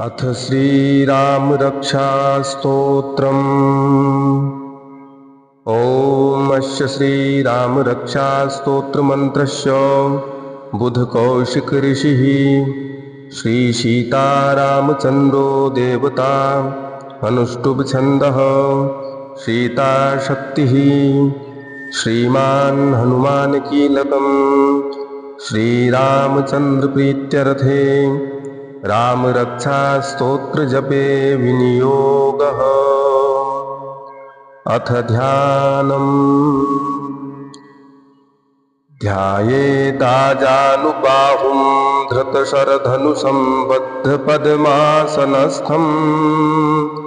अथ श्रीरामरक्षास्तोत्रम् ॐ अस्य श्रीरामरक्षास्तोत्रमन्त्रस्य बुधकौशिकऋषिः श्रीसीतारामचन्द्रो देवता अनुष्टुप्छन्दः सीताशक्तिः। श्रीमान् हनुमानकीलकम्। श्रीरामचन्द्रप्रीत्यर्थे रामरक्षास्तोत्रजपे विनियोगः अथ ध्यानम्। ध्यायेदाजानुबाहुं धृतशरधनुसम्बद्धपद्मासनस्थम्।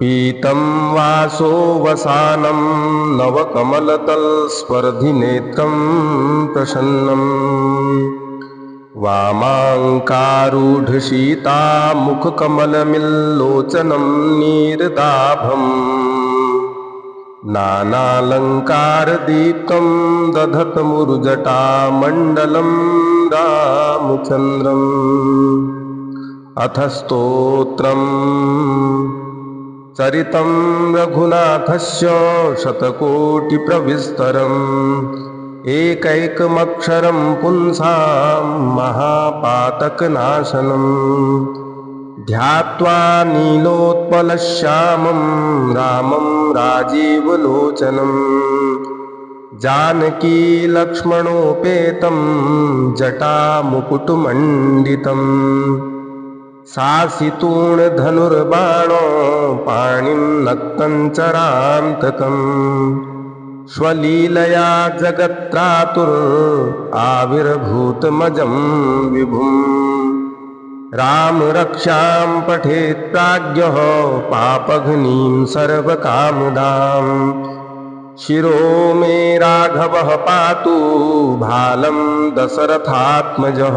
पीतं वासो वसानं नवकमलतल्स्पर्धिनेत्रं प्रसन्नम्। वामाङ्कारूढसीतामुखकमलमिल्लोचनं नीरदाभम् नानालङ्कारदीप्तं दधतमुरुजटामण्डलं रामचन्द्रम् अथ स्तोत्रम् चरितं रघुनाथस्य शतकोटिप्रविस्तरम् एकैकमक्षरं पुंसां महापातकनाशनम्। ध्यात्वा नीलोत्पलश्यामं रामं राजीवलोचनम्। जानकीलक्ष्मणोपेतं जटामुकुटमण्डितम्। सासितूणधनुर्बाणो पाणिं नक्तञ्चरान्तकम् स्वलीलया जगत्रातुर् आविर्भूतमजं विभुम्। राम रक्षां पठेत् प्राज्ञः पापघ्नीं सर्वकामदाम्। शिरो मे राघवः पातु भालं दशरथात्मजः।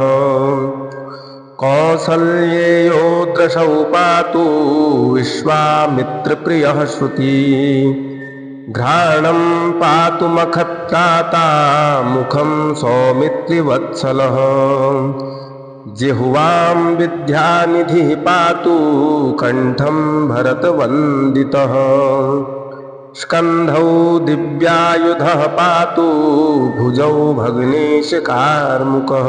कौसल्येयो दृशौ पातु विश्वामित्रप्रियः श्रुति। घ्राणं पातु मखत्राता मुखं सौमित्रिवत्सलः। जिह्वां विद्यानिधिः पातु, कण्ठं भरतवन्दितः। स्कन्धौ दिव्यायुधः पातु, भुजौ भग्नेशकार्मुकः।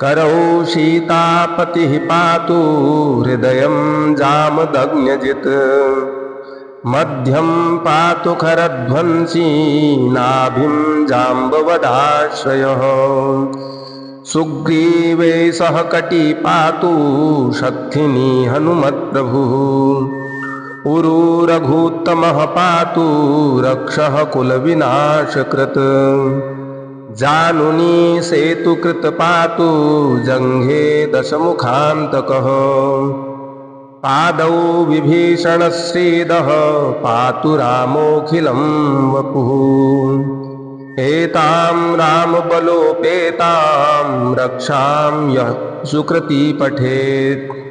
करौ सीतापतिः पातु, हृदयं जामदग्न्यजित्। मध्यं पातु खरध्वंसी नाभिं जाम्बवदाश्रयः। सुग्रीवे सह कटी पातु शक्थिनी हनुमत्प्रभुः। उरु रघुत्तमः पातु रक्षः कुलविनाशकृत्। जानुनी सेतुकृत पातु जङ्घे दशमुखान्तकः। पादौ विभीषणश्रीदः पातु रामोऽखिलं वपुः। एतां रामबलोपेतां रक्षां यः पठेत्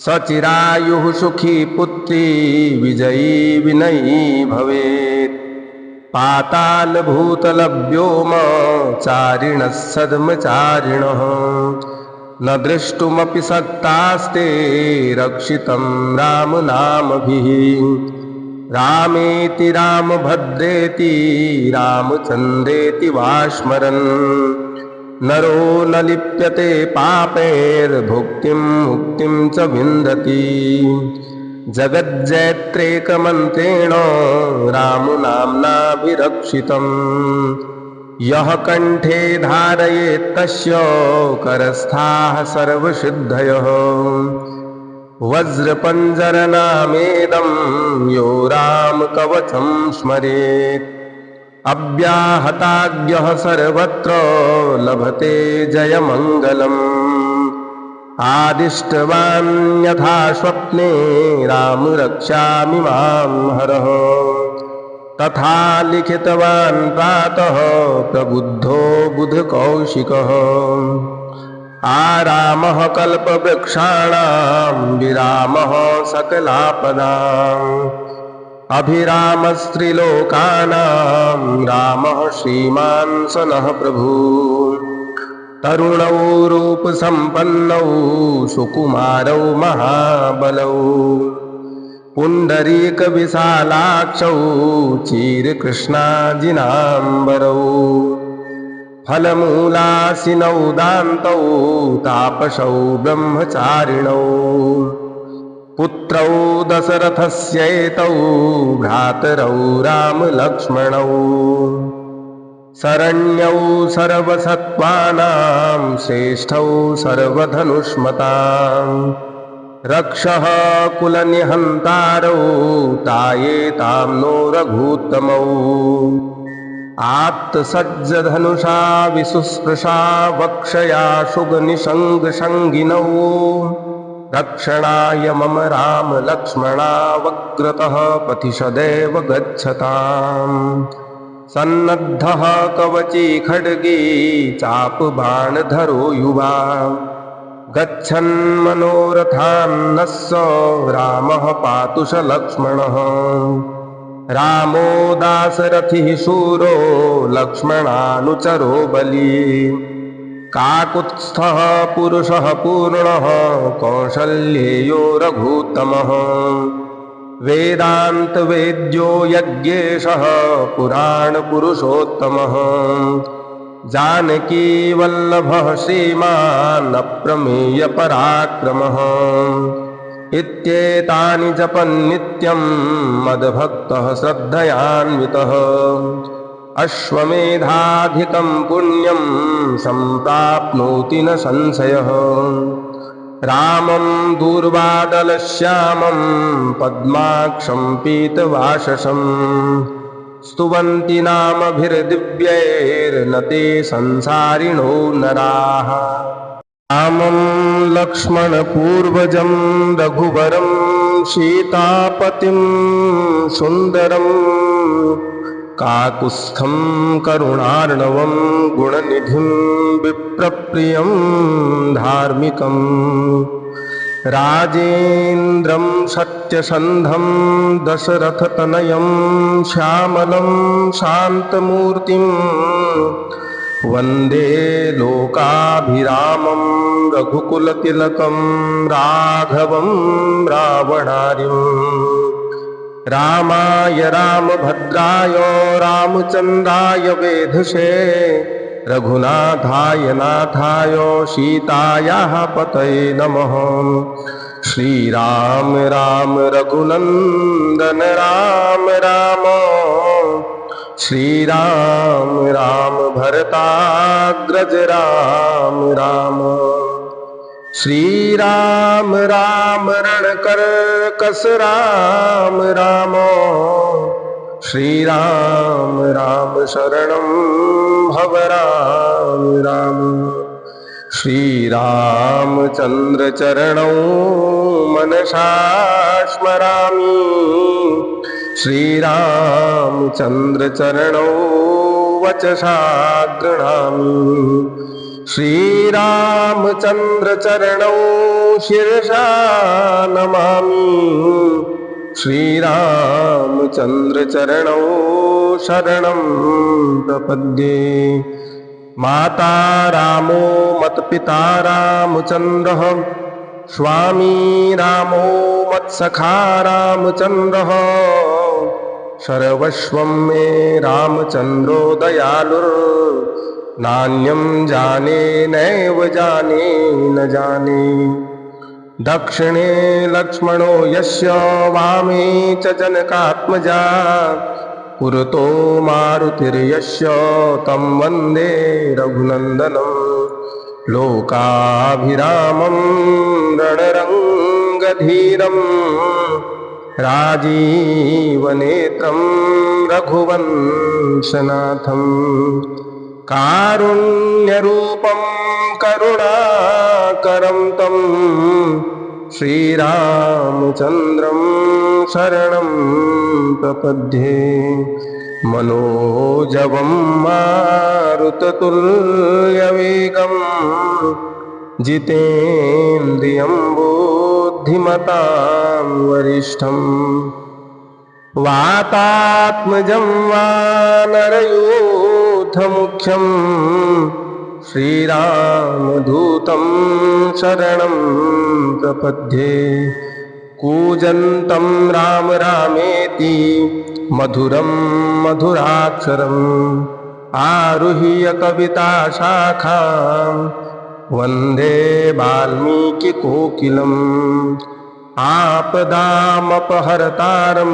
सचिरायुः सुखी पुत्री विजयी विनयी भवेत्। पातालभूतलभ्योम चारिणः न द्रष्टुमपि सक्तास्ते रक्षितं रामनामभिः रामेति रामभद्रेति रामचन्द्रेति वा नरो न लिप्यते पापैर्भुक्तिं मुक्तिं च विन्दति। जगज्जैत्रेकमन्त्रेण रामनाम्नाभिरक्षितम् यः कण्ठे धारयेत्तस्य करस्थाः सर्वसिद्धयः वज्रपञ्जरनामेदं यो रामकवचं स्मरेत्। अव्याहताज्ञः सर्वत्र लभते जयमङ्गलम्। आदिष्टवान् यथा स्वप्ने राम रक्षामि माँ हरः। तथा लिखितवान् प्रातः प्रबुद्धो बुधकौशिकः। आरामः कल्पवृक्षाणां, विरामः सकलापदाम् अभिरामस्त्रिलोकानां, रामः श्रीमान् स प्रभु। तरुणौ रूपसम्पन्नौ, सुकुमारौ महाबलौ। पुण्डरीकविशालाक्षौ चीरकृष्णाजिनाम्बरौ फलमूलासिनौ दान्तौ तापसौ ब्रह्मचारिणौ। पुत्रौ दशरथस्यैतौ भ्रातरौ रामलक्ष्मणौ। शरण्यौ सर्वसत्त्वानां श्रेष्ठौ सर्वधनुष्मताम्। रक्षः कुलनिहन्तारौ तायेतां नो रघूत्तमौ। आत्तसज्जधनुषा विसुस्पृशा वक्षया शुगनिषङ्गसङ्गिनौ रक्षणाय मम राम लक्ष्मणा वक्रतः पथि सदैव गच्छताम्। सन्नद्धः कवची खड्गी चापबाणधरो युवा। गच्छन् मनोरथान्नः स रामः पातु स लक्ष्मणः रामो दासरथिः शूरो लक्ष्मणानुचरो बली। काकुत्स्थः पुरुषः पूर्णः कौशल्येयो रघुत्तमः। वेदान्तवेद्यो यज्ञेशः पुराणपुरुषोत्तमः। जानकी वल्लभः श्रीमान् अप्रमेयपराक्रमः इत्येतानि जपन् नित्यं मद्भक्तः श्रद्धयान्वितः। अश्वमेधाधिकं पुण्यं सम्प्राप्नोति न संशयः। रामं दूर्वादलश्यामं पद्माक्षं पीतवाशसम्। स्तुवन्ति नामभिर्दिव्यैर्न ते संसारिणो नराः। रामं लक्ष्मणपूर्वजं रघुवरं सीतापतिं सुन्दरम् काकुत्स्थं करुणार्णवं गुणनिधिं विप्रप्रियं धार्मिकम्। राजेन्द्रं सत्यसन्धं दशरथतनयं श्यामलं शान्तमूर्तिं वंदे लोकाभिरामं रघुकुलतिलकं राघवं रावणारिम् रामाय रामभद्राय रामचन्द्राय वेधसे रघुनाथाय नाथाय सीतायाः पतये नमः। श्रीराम राम रघुनन्दन राम राम। श्रीराम राम भरताग्रज राम राम। श्रीराम राम रणकर कस राम राम। श्रीराम, राम शरणं, भव राम राम। श्रीरामचन्द्रचरणौ मनसा स्मरामि। श्रीरामचन्द्रचरणौ वचसा गृह्णामि श्रीरामचन्द्रचरणौ शिरसा नमामि। श्रीरामचन्द्रचरणौ शरणं प्रपद्ये। माता रामो मत्पिता रामचन्द्रः, स्वामी रामो मत्सखा रामचन्द्रः। सर्वस्वं मे रामचन्द्रो दयालुर्नान्यं जाने नैव जाने न जाने। दक्षिणे लक्ष्मणो यस्य वामे च जनकात्मजा। पुरतो मारुतिर्यस्य तं वंदे रघुनन्दनं। लोकाभिरामं रणरङ्गधीरं। राजीवनेत्रं रघुवंशनाथं। कारुण्यरूपं करुणाकरं श्रीरामचन्द्रं शरणं प्रपद्ये मनोजवं मारुततुल्यवेगं जितेन्द्रियं बुद्धिमतां वरिष्ठं वातात्मजं वानरयूथमुख्यं श्रीरामदूतं शरणं प्रपद्ये। कूजन्तं राम रामेति, मधुरं मधुराक्षरम् आरुह्य कविताशाखाम् वंदे वाल्मीकिकोकिलम् आपदामपहर्तारं,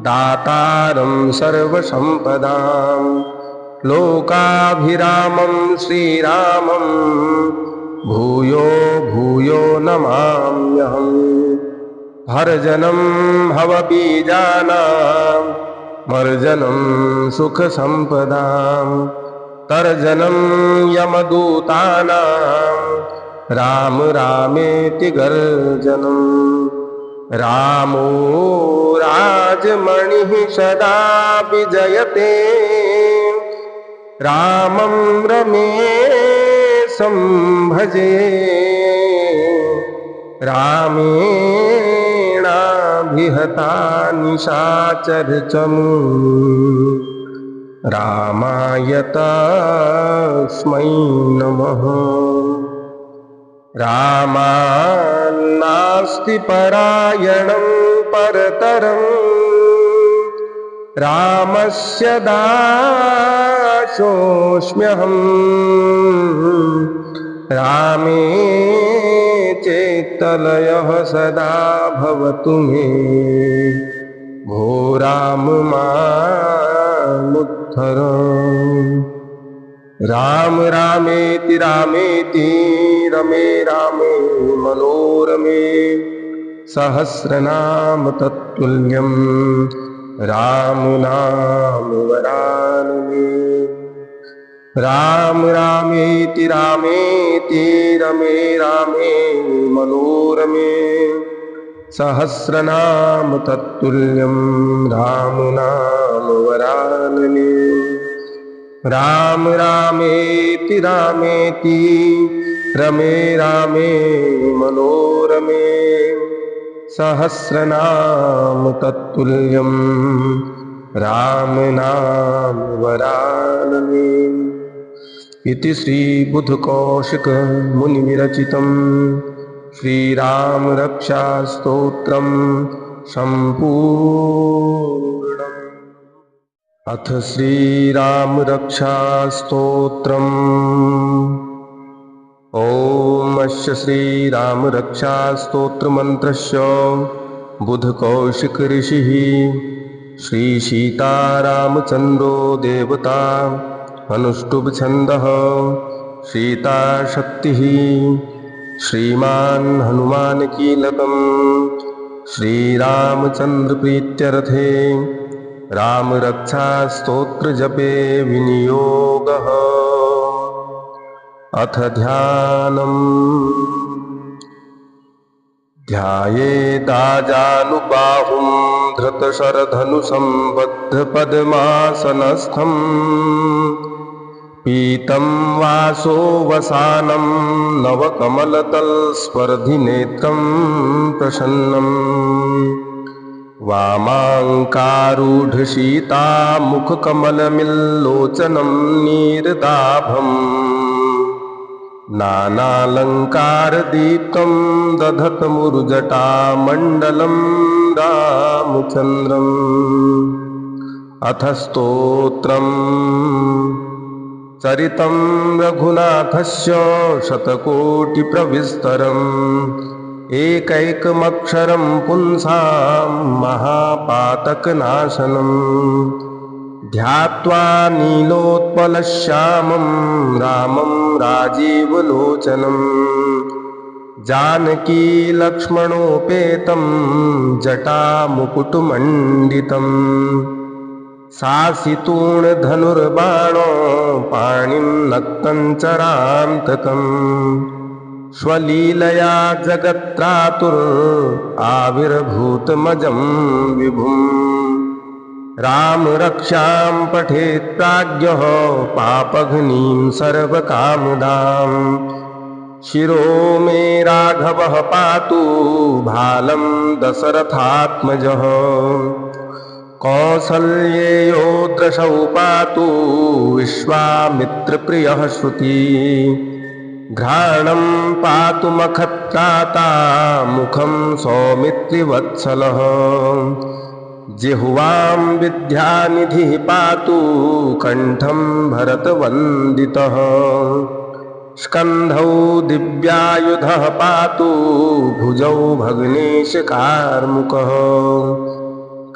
दातारं सर्वसम्पदां लोकाभिरामं श्रीरामं, भूयो भूयो नमाम्यहम् हर्जनं हवबीजानां, मर्जनं सुखसम्पदां। तर्जनं यमदूतानां, राम रामेति गर्जनम् रामो राजमणिः सदा विजयते। रामं रमेशं भजे रामेणाभिहता निशाचरचमु रामाय तस्मै नमः। रामान्नास्ति परायणं परतरम्। रामस्य दासोऽस्म्यहम् रामे चेत्तलयः सदा भवतु मे। भो राम मामुत्थर राम रामेति रामेति रमे रामे मनोरमे सहस्रनाम तत्तुल्यं राम नाम वरानमे राम रामेति रामेति रमे रामे मनोरमे सहस्रनाम तत्तुल्यं राम नाम वरानने राम रामेति रामेति रमे रामे मनोरमे सहस्रनाम तत्तुल्यं राम नाम वरानने। इति श्रीबुधकौशिकमुनिविरचितं श्रीरामरक्षास्तोत्रं सम्पूर्णम्। अथ श्रीरामरक्षास्तोत्रम् ॐ श्रीरामरक्षास्तोत्रमन्त्रस्य बुधकौशिकऋषिः श्रीसीतारामचन्द्रो देवता अनुष्टुप्छन्दः सीताशक्तिः श्रीमान् हनुमानकीलकम् श्रीरामचन्द्रप्रीत्यर्थे रामरक्षास्तोत्रजपे विनियोगः। अथ ध्यानम्। ध्यायेदाजानुबाहुं धृतशरधनुसम्बद्धपद्मासनस्थम्। पीतं वासो वसानं नवकमलतल्स्पर्धिनेत्रं प्रसन्नम् वामाङ्कारूढसीतामुखकमलमिल्लोचनं नीरदाभम्। नानालङ्कारदीप्तं दधतमुरुजटामण्डलं रामचन्द्रम् अथ स्तोत्रम् चरितं रघुनाथस्य शतकोटिप्रविस्तरम् एकैकमक्षरं पुंसां महापातकनाशनम् ध्यात्वा नीलोत्पलश्यामं रामं राजीवलोचनम् जानकीलक्ष्मणोपेतं जटामुकुटमण्डितम् सासितूणधनुर्बाणो पाणिं नक्तञ्चरान्तकम् स्वलीलया जगत्रातुर् आविर्भूतमजं विभुम् राम रक्षां पठेत् प्राज्ञः पापघ्नीं सर्वकामदाम्। शिरो मे राघवः पातु दशरथात्मजः। कौसल्येयो दृशौ पातु विश्वामित्रप्रियः श्रुति। घ्राणं पातु मखत्राता मुखं सौमित्रिवत्सलः। जिह्वां विद्यानिधिः पातु कण्ठं भरतवन्दितः। स्कन्धौ दिव्यायुधः पातु भुजौ भग्नेशकार्मुकः।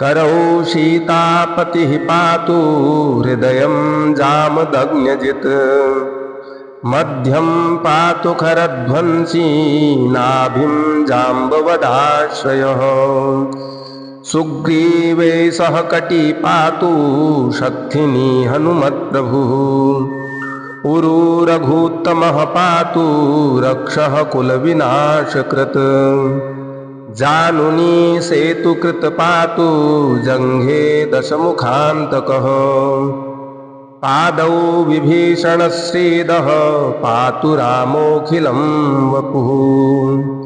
करौ सीतापतिः पातु हृदयं जामदग्न्यजित्। मध्यं पातु खरध्वंसी नाभिं जाम्बवदाश्रयः। सुग्रीवे सह कटी पातु शक्थिनी हनुमत्प्रभुः। उरुरघुत्तमः पातु रक्षः कुलविनाशकृत्। जानुनी सेतुकृत पातु जङ्घे दशमुखान्तकः। पादौ विभीषणश्रीदः पातु रामोऽखिलं वपुः।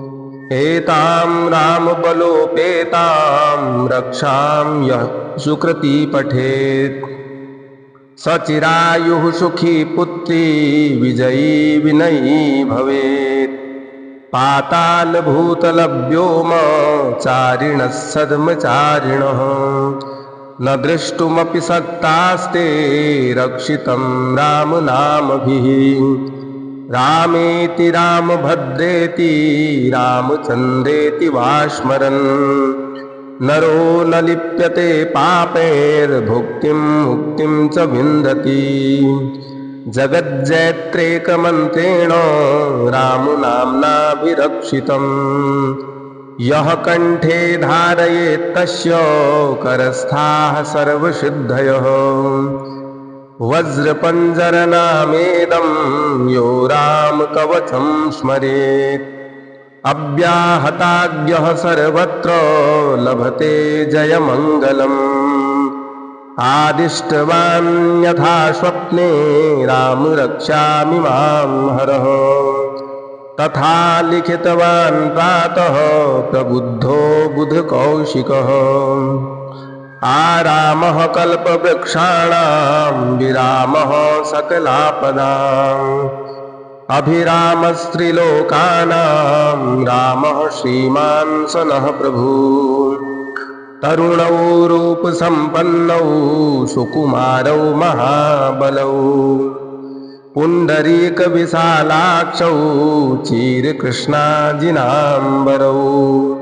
एतां रामबलोपेतां रक्षां यः सुकृती पठेत्। सचिरायुः सुखी पुत्री विजयी विनयी भवेत्। चारिणः सद्मचारिणः। न द्रष्टुमपि सक्तास्ते रक्षितं रामनामभिः रामेति रामभद्रेति रामचन्द्रेति वा स्मरन् नरो न लिप्यते पापैर्भुक्तिं मुक्तिं च विन्दति। जगज्जैत्रेकमन्त्रेण रामनाम्नाभिरक्षितम् यः कण्ठे धारयेत्तस्य करस्थाः सर्वसिद्धयः। वज्रपञ्जरनामेदं यो रामकवचं स्मरेत्। अव्याहताज्ञः सर्वत्र लभते जयमङ्गलम्। आदिष्टवान् यथा स्वप्ने राम रक्षामि माँ हरः। तथा लिखितवान् प्रातः प्रबुद्धो बुधकौशिकः। आरामः कल्पवृक्षाणां विरामः सकलापदाम् अभिरामस्त्रिलोकानां रामः श्रीमान् सनः प्रभु। तरुणौ रूपसम्पन्नौ सुकुमारौ महाबलौ। पुण्डरीकविशालाक्षौ चीरकृष्णाजिनाम्बरौ।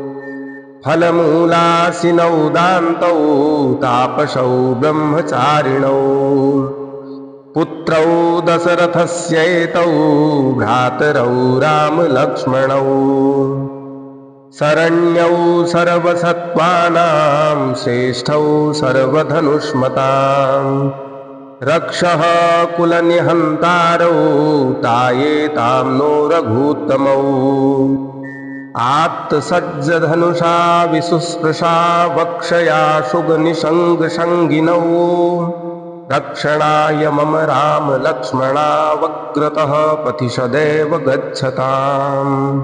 फलमूलासिनौ दान्तौ तापसौ ब्रह्मचारिणौ। पुत्रौ दशरथस्यैतौ भ्रातरौ रामलक्ष्मणौ। शरण्यौ सर्वसत्त्वानां श्रेष्ठौ सर्वधनुष्मताम् रक्षः कुलनिहन्तारौ तायेतां नो रघूत्तमौ आत्तसज्जधनुषा विसुस्पृशा वक्षया शुगनिषङ्गसङ्गिनौ रक्षणाय मम राम लक्ष्मणावग्रतः पथि सदैव गच्छताम्।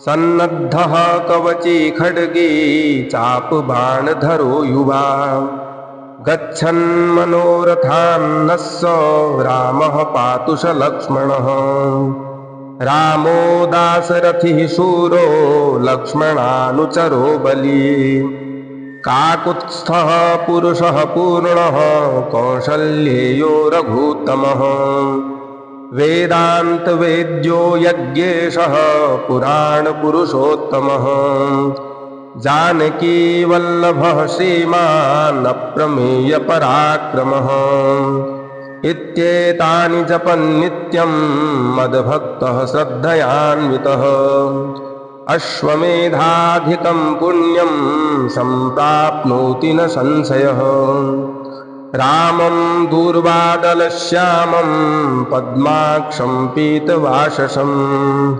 सन्नद्धः कवची खड्गी चापबाणधरो युवा। गच्छन् मनोरथान्नः स रामः पातु लक्ष्मणः। रामो दासरथिः शूरो लक्ष्मणानुचरो बली। काकुत्स्थः पुरुषः पूर्णः, कौशल्येयो रघुत्तमः वेदान्तवेद्यो यज्ञेशः पुराणपुरुषोत्तमः जानकीवल्लभः श्रीमान् इत्येतानि जपन्नित्यं मद्भक्तः श्रद्धयान्वितः। अश्वमेधाधिकं पुण्यं सम्प्राप्नोति न संशयः। रामं दूर्वादलश्यामं, पद्माक्षं पीतवाशसम्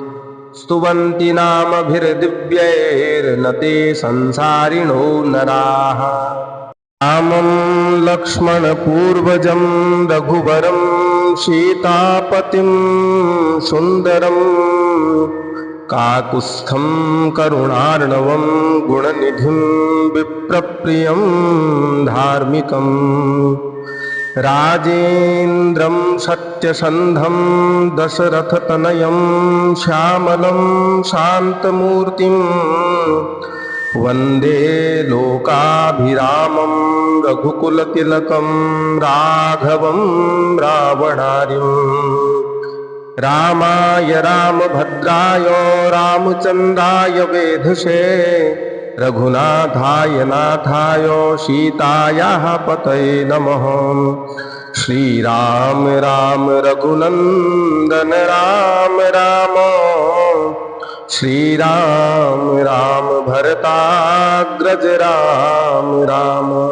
स्तुवन्ति नामभिर्दिव्यैर्न ते संसारिणो नराः। रामं लक्ष्मणपूर्वजं रघुवरं सीतापतिं सुन्दरं काकुत्स्थं करुणार्णवं गुणनिधिं विप्रप्रियं धार्मिकम् राजेन्द्रं सत्यसन्धं दशरथतनयं श्यामलं शान्तमूर्तिम् वंदे लोकाभिरामं रघुकुलतिलकं राघवं रावणार्यम् रामाय रामभद्राय रामचन्द्राय वेधसे, रघुनाथाय नाथाय सीतायाः पतये नमः। श्रीराम राम रघुनन्दन राम राम। श्रीराम, राम भरताग्रज, राम राम।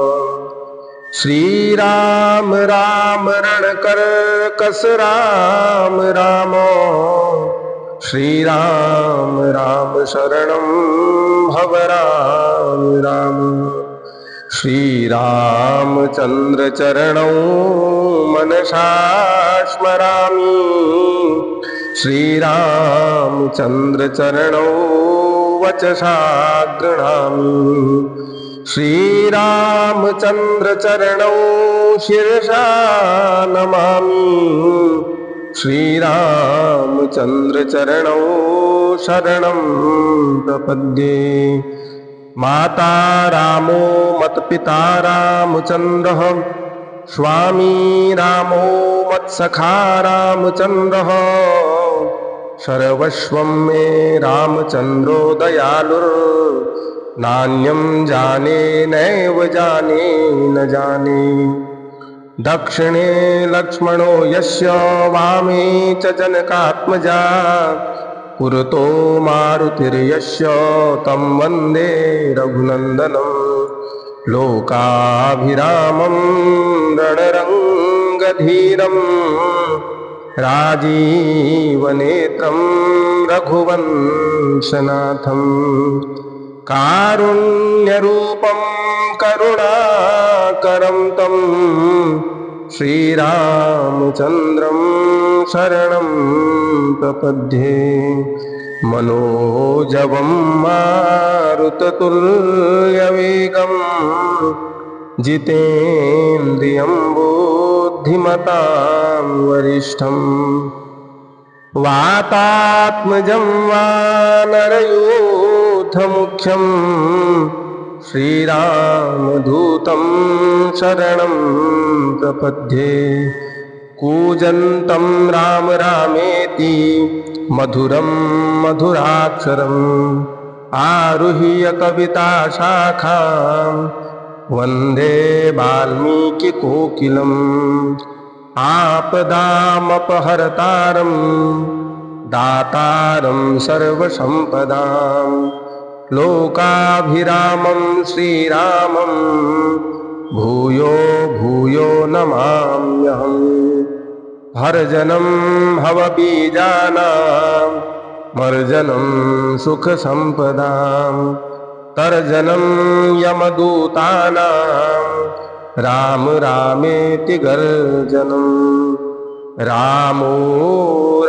श्री राम राम रण कर, कस, राम राम। श्री राम राम शरणं, भव, राम राम। श्रीरामचन्द्रचरणौ मनसा स्मरामि। श्रीरामचन्द्रचरणौ वचसा गृह्णामि श्रीरामचन्द्रचरणौ शिरसा नमामि। श्रीरामचन्द्रचरणौ शरणं प्रपद्ये। माता रामो मत्पिता रामचन्द्रः। स्वामी रामो मत्सखा रामचन्द्रः। सर्वस्वं मे रामचन्द्रो दयालुर् जाने नैव जाने, न जाने। दक्षिणे लक्ष्मणो यस्य वामे च जनकात्मजा, पुरतो मारुतिर्यस्य तं वंदे रघुनन्दनं। लोकाभिरामं रणरङ्गधीरं राजीवनेत्रं रघुवंशनाथम् कारुण्यरूपं करुणाकरं तं श्रीरामचन्द्रं शरणं प्रपद्ये मनोजवं मारुततुल्यवेगं जितेन्द्रियं बुद्धिमतां वरिष्ठम् वातात्मजं वानरयूथमुख्यम् श्रीरामदूतं शरणं प्रपद्ये। कूजन्तं राम रामेति, मधुरं मधुराक्षरम्। आरुह्य कविताशाखां वंदे वाल्मीकिकोकिलम्। आपदामपहर्तारं दातारं सर्वसम्पदां लोकाभिरामं श्रीरामं भूयो भूयो नमाम्यहम्। हर्जनं भवबीजानां मर्जनं सुखसम्पदां तर्जनं यमदूतानां राम रामेति गर्जनम्। रामो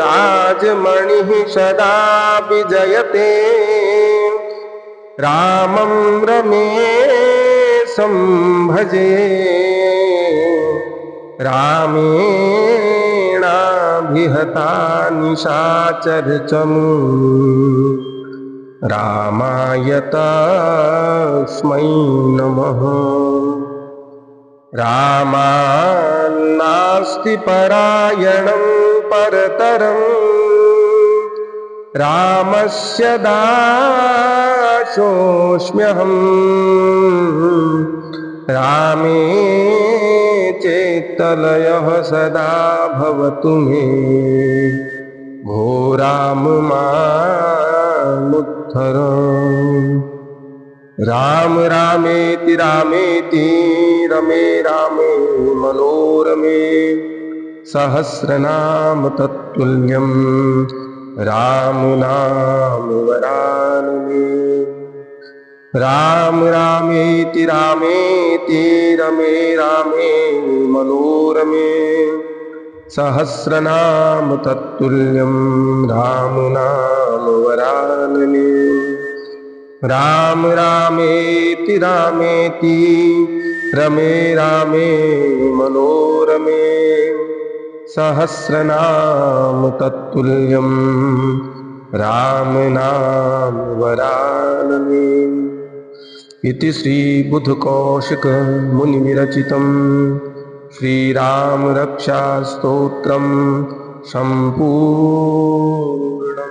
राजमणिः सदा विजयते। रामं रमेशं भजे रामेणाभिहता निशाचरचमु रामाय तस्मै नमः। रामान्नास्ति परायणं परतरम् रामस्य दासोऽस्म्यहम् रामे चेत्तलयः सदा भवतु मे। भो राम मामुत्थर राम रामेति रामेति रमे रामे मनोरमे। सहस्रनाम तत्तुल्यं राम नाम वरानने राम रामेति रामेति रमे रामे मनोरमे। सहस्रनाम तत्तुल्यं राम नाम वरानने राम रामेति रामेति, रमे रामे मनोरमे। सहस्रनाम तत्तुल्यम् राम नाम वरानने इति श्रीबुधकौशिक मुनिविरचितम् श्रीरामरक्षास्तोत्रम् सम्पूर्णम्।